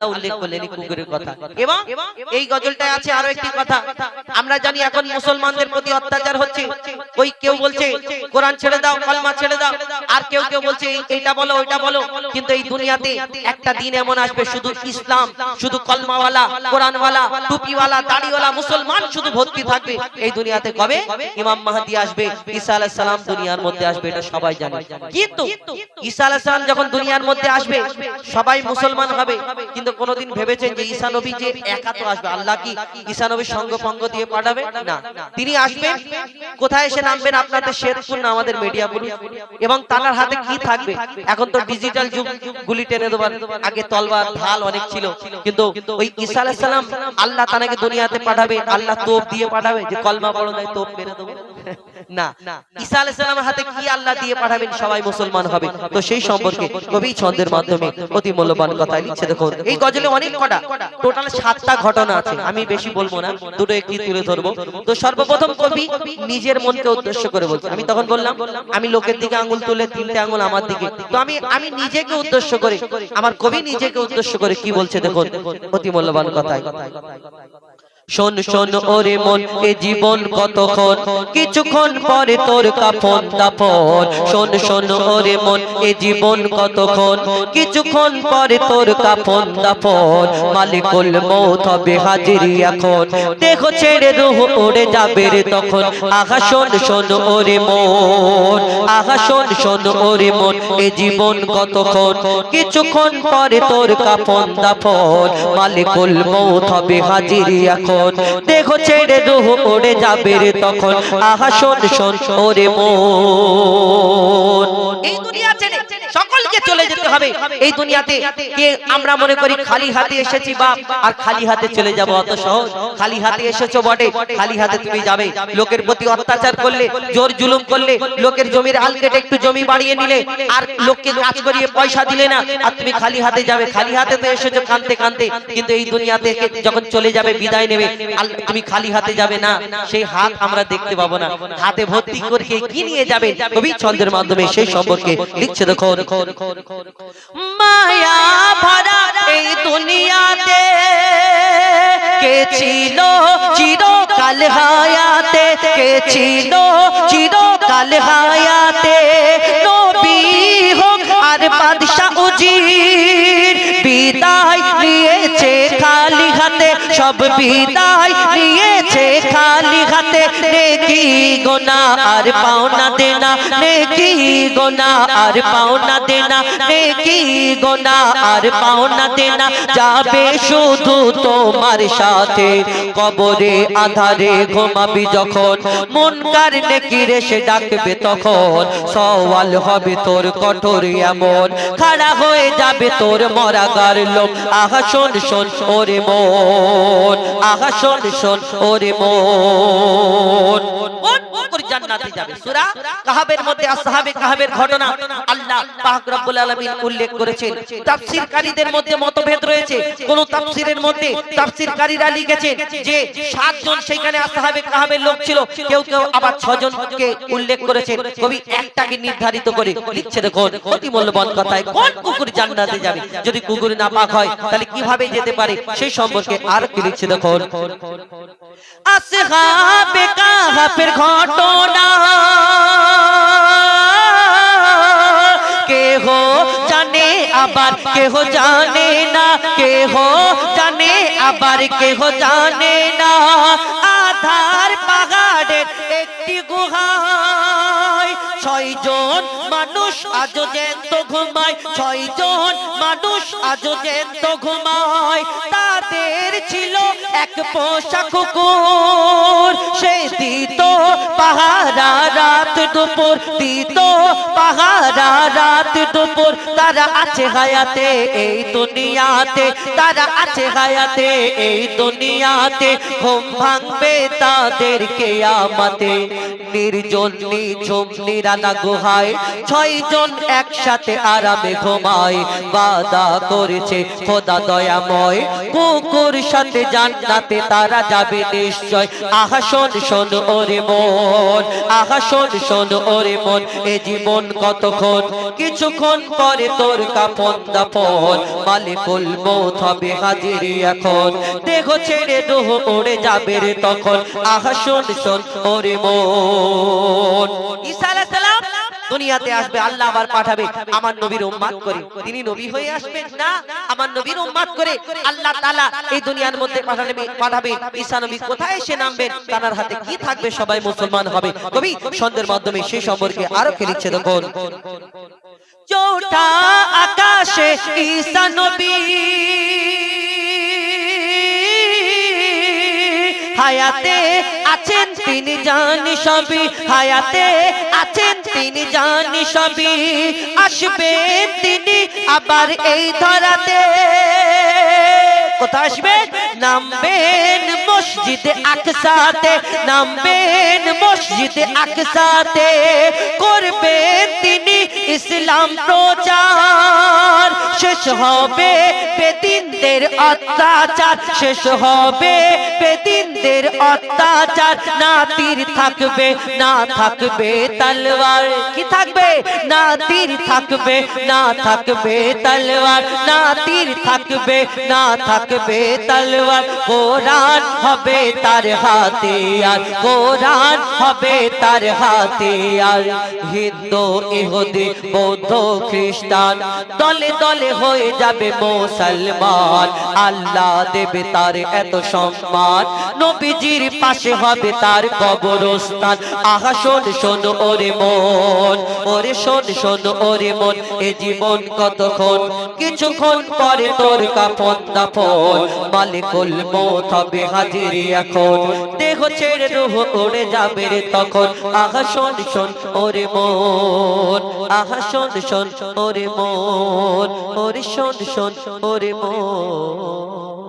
উল্লেখ করলেন এই কুকুরের কথা। এবং এই গজলটায় আছে আরও একটি কথা। আমরা জানি এখন মুসলমানদের প্রতি অত্যাচার হচ্ছে। ওই কেউ বলছে কোরআন ছেড়ে দাও কলমা ছেড়ে দাও। আর কেউ কেউ বলছে এইটা বলো ওইটা বলো। কিন্তু এই দুনিয়াতে একটা দিন এমন আসবে শুধু ইসলাম শুধু কলমাওয়ালা কোরআনওয়ালা টুপিওয়ালা দাড়িওয়ালা মুসলমান শুধু ভর্তি থাকবে। এই দুনিয়াতে কবে? ইমাম মাহাদি আসবে ঈসা আলাইহিস সালাম দুনিয়ার মধ্যে আসবে এটা সবাই জানে। কিন্তু ঈসা আলাইহিস সালাম যখন দুনিয়ার মধ্যে আসবে সবাই মুসলমান হবে। কিন্তু কোনোদিন ভেবেছেন যে ঈসা নবী যে একা তো আসবে? আল্লাহ কি ঈসা নবীর সঙ্গ পঙ্গ দিয়ে পাঠাবে? না। তিনি আসবেন। কোথায় এসে নামবেন? আপনাদের শেরপুর না, আমাদের মিডিয়া বলুন। এবং তার হাতে কি থাকবে? এখন তো ডিজিটাল যুগ। গুলি টেনে দেবার আগে তলবার ঢাল অনেক ছিল। কিন্তু ওই ঈসা আলাইহিস সালাম, আল্লাহ তানাকে দুনিয়াতে পাঠাবে? আল্লাহ তোপ দিয়ে পাঠাবে? যে কলমা পড়ো নাই, তোপ মেরে দেবো। না। ঈসা আলাইহিস সালামের হাতে কি আল্লাহ দিয়ে পাঠাবেন সবাই মুসলমান হবে? তো সেই সম্পর্কে কবি ছন্দের মাধ্যমে অতি মূল্যবান কথা লিখছে। দেখুন এই গজলে অনেক কটা টোটাল সাতটা ঘটনা আছে। আমি বেশি বলব না দুটো একটি তুলে ধরবো। তো সর্বপ্রথম কবি নিজের মনকে উদ্দেশ্য করে বলছে। আমি তখন বললাম আমি লোকের দিকে আঙ্গুল তুলে তিনটে আঙ্গুল আমার দিকে। তো আমি আমি নিজেকে উদ্দেশ্য করে আমার কবি নিজেকে উদ্দেশ্য করে কি বলছে দেখুন অতি মূল্যবান কথাই শোন শোন ওরে মন এ জীবন কতক্ষণ? কিছুক্ষণ পরে তোর কাফন দাফন। শোন শোন ওরে মন এ জীবন কতক্ষণ? কিছুক্ষণ পরে তোর কাফন দাফন। মালিকুল মৌত হবে হাজিরি এখন। দেখো ছেড়ে রুহ উড়ে যাবে রে তখন। আহা শোন শোন ওরে মন। আহা শোন শোন ওরে মন এ জীবন কতক্ষণ? কিছুক্ষণ পরে তোর কাফন দাফন। মালিকুল মৌত হবে হাজিরি এখন। দেখো ছেড়ে রুহ ওড়ে যাবে রে তখন, আহা শোন শোন ওরে মন। এই দুনিয়া ছেড়ে সকলকে চলে যেতে হবে। এই দুনিয়াতে কে আমরা মনে করি খালি হাতে এসেছি বাপ আর খালি হাতে চলে যাব অত সহজ। খালি হাতে এসেছ বটে খালি হাতে তুমি যাবে। লোকের প্রতি অত্যাচার করলে জোর জুলুম করলে লোকের জমির আল কেটে একটু জমি বাড়িয়ে নিলে আর লোককে কাজ করিয়ে পয়সা দিলে না আর তুমি খালি হাতে যাবে। খালি হাতে তো এসেছ কানতে কানতে কিন্তু এই দুনিয়াতে যখন চলে যাবে বিদায় নেবে আল- তুমি খালি হাতে যাবে না সেই হাত আমরা দেখতে পাবো না। হাতে ভর্তি করে কি নিয়ে যাবে? কবি ছন্দের মাধ্যমে সেই সম্পর্কে লিখছে দেখো মায়া ভরা এই দুনিয়াতে কে ছিল চিরকাল হায়াতে? কে ছিল চিরকাল হায়াতে? নবী হোক আর বাদশাহ উজির, বিদায় নিয়েছে খালি হাতে, সব বিদায় খালি হাতে নেকি গোনা, আর পাওনা দেনা, নেকি গোনা, আর পাওনা দেনা, নেকি গোনা, আর পাওনা দেনা। যাবে শুধু তোমার সাথে, কবরে আধারে ঘুমাবি যখন। মন কার নেকি রে, সে ডাকবে তখন। সওয়াল হবে তোর কঠোর এমন। খাড়া হয়ে যাবে তোর মরাগার লোক আহা, শোন শোন, ওরে মন। আহা, শোন শোন, ওরে মন। কোন করে জান্নাতে যাবে। সূরা কাহাবের মধ্যে আসহাবে কাহাবের ঘটনা আল্লাহ পাক রব্বুল আলামিন উল্লেখ করেছেন। তাফসীরকারীদের মধ্যে মতভেদ রয়েছে। কোন তাফসীরের মধ্যে তাফসীরকারীরা লিখেছেন যে সাতজন সেখানে আসহাবে কাহাবের লোক ছিল। কেউ কেউ আবার ছজনকে উল্লেখ করেছেন। কবি একটাকে নির্ধারিত করে। লিখছে দেখুন অতি মূল্যবান কথায় কোন কুকুর জান্নাতে যাবে? যদি কুকুর না পাক হয় তাহলে কীভাবে যেতে পারে? সেই সম্পর্কে আর কি লিখছে দেখুন। আসহাবে কাহাবের ঘটনা কেহ জানে আবার, কেহ জানে না, কেহ জানে আবার, কেহ জানে না। আধার পাহাড়ের একটি গুহায় ছয়জন মানুষ আজ জ্যান্ত ঘুমায়, ছয়জন মানুষ আজ ঘুমায়। তাদের ছিল এক পোষা কুকুর, সে দিত পাহারা রাত দুপুর, দিত পাহারা রাত দুপুর, তারা আছে হায়াতে এই দুনিয়াতে, তারা আছে হায়াতে এই দুনিয়াতে, ঘুম ভাঙবে তাদের কেয়ামতে নির্জন, নিঝুম নিরা নিরালা গুহায়, ছয় জন একসাথে আরামে ঘুমায় বাদা করেছে খোদা দয়াময়। কুকুর সাথে জান্নাতে তারা যাবে নিশ্চয়। আহা, শোন ওরে মন, আহা, শোন ওরে মন, এ জীবন কতক্ষণ? কিছুক্ষণ পরে তোর কাপন দাপন, মালিকুল মৌত হবে হাজিরি এখন। দেখো ছেড়ে দোহ ওড়ে যাবে রে তখন। আহা, শোন শোন, ওরে মন। সালাম দুনিয়াতে আসবে আল্লাহ আবার পাঠাবে। আমার নবীর উম্মাত করে। তিনি নবী হয়ে আসবেন? না। আমার নবীর উম্মাত করে আল্লাহ তাআলা এই দুনিয়ার মধ্যে পাঠাবে পাঠাবে ঈসা নবী কোথায় এসে নামবেন? তার হাতে কি থাকবে? সবাই মুসলমান হবে। কবি ছন্দের মাধ্যমে সেই সম্পর্কে আরও কে লিখছে? দেখুন। চৌঠা আকাশে ঈসা নবী হায়াতে আছেন তিনি জানি সবই। হায়াতে আছেন তিনি জানি সবই। আসবেন তিনি আবার এই ধরাতে। কোথায় আসবেন নামবেন মসজিদে আকসাতে। নামবেন মসজিদে আকসাতে। করবেন তিনি ইসলাম প্রচার। শেষ হবে বেদিনদের অত্যাচার, শেষ হবে বেদিনদের অত্যাচার। না তীর থাকবে, না থাকবে তলোয়ার কি থাকবে? না তীর থাকবে, না থাকবে তলোয়ার না তীর থাকবে, না থাকবে তলোয়ার কোরআন হবে তার হাতে আর কোরআন হবে তার হাতে আর হিন্দু, ইহুদি, বৌদ্ধ, খ্রিস্টান দলে দলে হয়ে যাবে মুসলমান। আল্লাহ দেবে তার এত সম্মান। নবীজির পাশে হবে তার কবরস্থান। আহা, শোন শোন, ওরে মন। ওরে শোন শোন, ওরে মন। এ জীবন কতক্ষণ কিছুক্ষণ পরে তোর কাপন দাপন, মালিকুল মত হবে হাজির এখন। দেহ ছেড়ে রুহ উড়ে যাবে রে তখন। আহা, শোন শোন, ওরে মন, আহা, শোন শোন, ওরে মন, ওরে শোন শোন, ওরে মন।